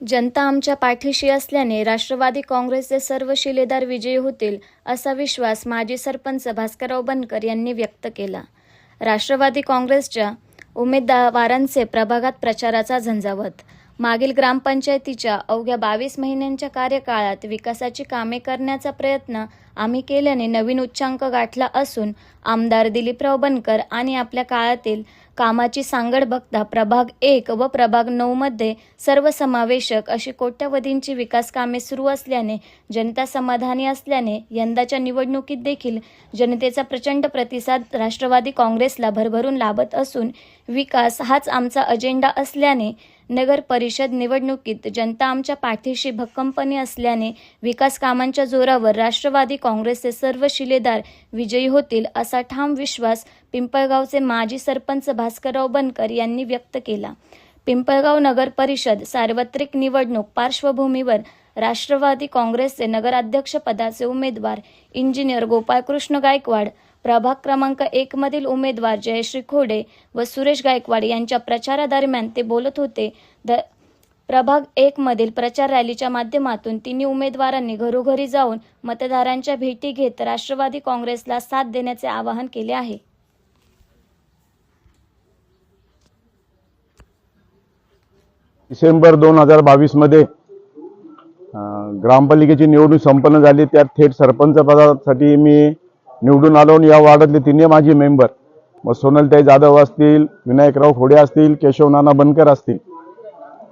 जनता आमच्या पाठीशी असल्याने राष्ट्रवादी काँग्रेसचे सर्व शिलेदार विजयी होतील असा विश्वास माजी सरपंच भास्करराव बनकर यांनी व्यक्त केला. राष्ट्रवादी काँग्रेसच्या उमेदवारांचे प्रभागात प्रचाराचा झंझावत मागील ग्रामपंचायतीच्या अवघ्या बावीस महिन्यांच्या कार्यकाळात विकासाची कामे करण्याचा प्रयत्न आम्ही केल्याने नवीन उच्चांक गाठला असून आमदार दिलीपराव बनकर आणि आपल्या काळातील कामाची सांगड बघता प्रभाग एक व प्रभाग नऊमध्ये सर्वसमावेशक अशी कोट्यवधींची विकास कामे सुरू असल्याने जनता समाधानी असल्याने यंदाच्या निवडणुकीत देखील जनतेचा प्रचंड प्रतिसाद राष्ट्रवादी काँग्रेसला भरभरून लाभत असून विकास हाच आमचा अजेंडा असल्याने नगर परिषद निवडणुकीत जनता आमच्या पाठीशी भक्कमपणे असल्याने विकास कामांच्या जोरावर राष्ट्रवादी काँग्रेसचे सर्व शिलेदार विजयी होतील असा ठाम विश्वास पिंपळगावचे माजी सरपंच भास्करराव बनकर यांनी व्यक्त केला. पिंपळगाव नगर परिषद सार्वत्रिक निवडणूक पार्श्वभूमीवर राष्ट्रवादी काँग्रेसचे नगराध्यक्षपदाचे उमेदवार इंजिनियर गोपाळकृष्ण गायकवाड प्रभाग क्रमांक एक मधील उमेदवार जयश्री खोडे व सुरेश गायकवाड यांच्या प्रचारादरम्यान ते बोलत होते. द प्रभाग एक मधील प्रचार रॅलीच्या माध्यमातून तिन्ही उमेदवारांनी घरोघरी जाऊन मतदारांच्या भेटी घेत राष्ट्रवादी काँग्रेसला साथ देण्याचे आवाहन केले आहे. डिसेंबर दोन हजार बावीसमध्ये ग्रामपालिकेची निवडणूक संपन्न झाली. त्यात थेट सरपंच पदासाठी मी निवडून आलो आणि या वार्डातले तिन्ही माझे मेंबर मग सोनलताई जाधव असतील विनायकराव खोडे असतील केशव नाना बनकर असतील.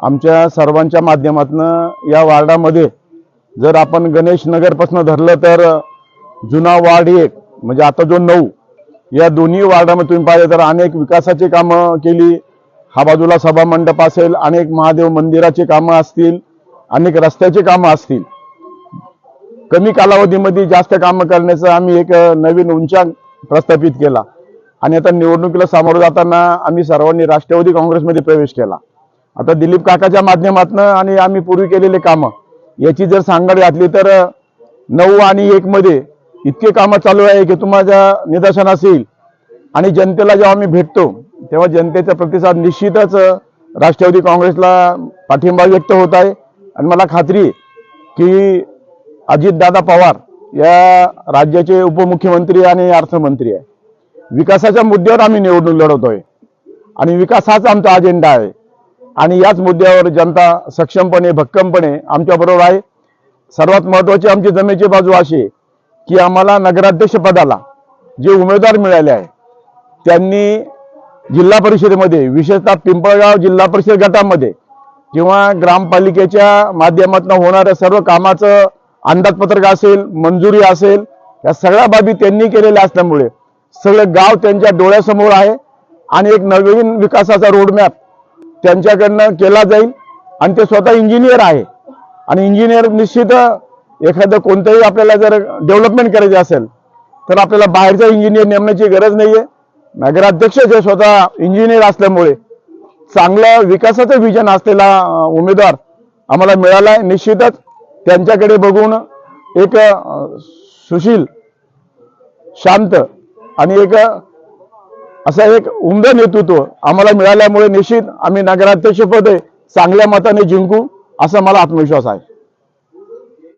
आमच्या सर्वांच्या माध्यमातून या वार्डामध्ये जर आपण गणेश नगरपासून धरलं तर जुना वार्ड एक म्हणजे आता जो नऊ या दोन्ही वार्डामध्ये तुम्ही पाहिलं तर अनेक विकासाची कामं केली. हा बाजूला सभा मंडप असेल अनेक महादेव मंदिराची कामं असतील अनेक रस्त्याची कामं असतील. कमी कालावधीमध्ये जास्त कामं करण्याचं आम्ही एक नवीन उंचांक प्रस्थापित केला. आणि आता निवडणुकीला सामोरं जाताना आम्ही सर्वांनी राष्ट्रवादी काँग्रेसमध्ये प्रवेश केला. आता दिलीप काकाच्या माध्यमातून आणि आम्ही पूर्वी केलेले कामं. याची जर सांगड घातली तर नऊ आणि एकमध्ये इतके कामं चालू आहे की तुम्हाला निदर्शन असेल आणि जनतेला जेव्हा आम्ही भेटतो तेव्हा जनतेचा प्रतिसाद निश्चितच राष्ट्रवादी काँग्रेसला पाठिंबा व्यक्त होत आहे. आणि मला खात्री की अजितदादा पवार या राज्याचे उपमुख्यमंत्री आणि अर्थमंत्री आहे. विकासाच्या मुद्द्यावर आम्ही निवडणूक लढवतोय. आणि विकास हाच आमचा अजेंडा आहे. आणि याच मुद्द्यावर जनता सक्षमपणे भक्कमपणे आमच्याबरोबर आहे. सर्वात महत्वाची आमची जमेची बाजू अशी की आम्हाला नगराध्यक्ष पदाला जे उमेदवार मिळाले आहे त्यांनी जिल्हा परिषदेमध्ये विशेषतः पिंपळगाव जिल्हा परिषद गटामध्ये किंवा ग्रामपालिकेच्या माध्यमातून होणाऱ्या सर्व कामाचं अंदाजपत्रक असेल मंजुरी असेल या सगळ्या बाबी त्यांनी केलेल्या असल्यामुळे सगळं गाव त्यांच्या डोळ्यासमोर आहे आणि एक नवीन विकासाचा रोडमॅप त्यांच्याकडनं केला जाईल आणि ते स्वतः इंजिनियर आहे. आणि इंजिनियर निश्चित एखादं कोणतंही आपल्याला जर डेव्हलपमेंट करायचे असेल तर आपल्याला बाहेरचा इंजिनियर नेमण्याची गरज नाहीये. नगराध्यक्ष जे स्वतः इंजिनियर असल्यामुळे चांगलं विकासाचं विजन असलेला उमेदवार आम्हाला मिळाला आहे निश्चितच. त्यांच्याकडे बघून एक सुशील शांत आणि एक असा असं एक उमद नेतृत्व आम्हाला मिळाल्यामुळे निश्चित आम्ही नगराध्यक्षपद चांगल्या मताने जिंकू असा मला आत्मविश्वास आहे.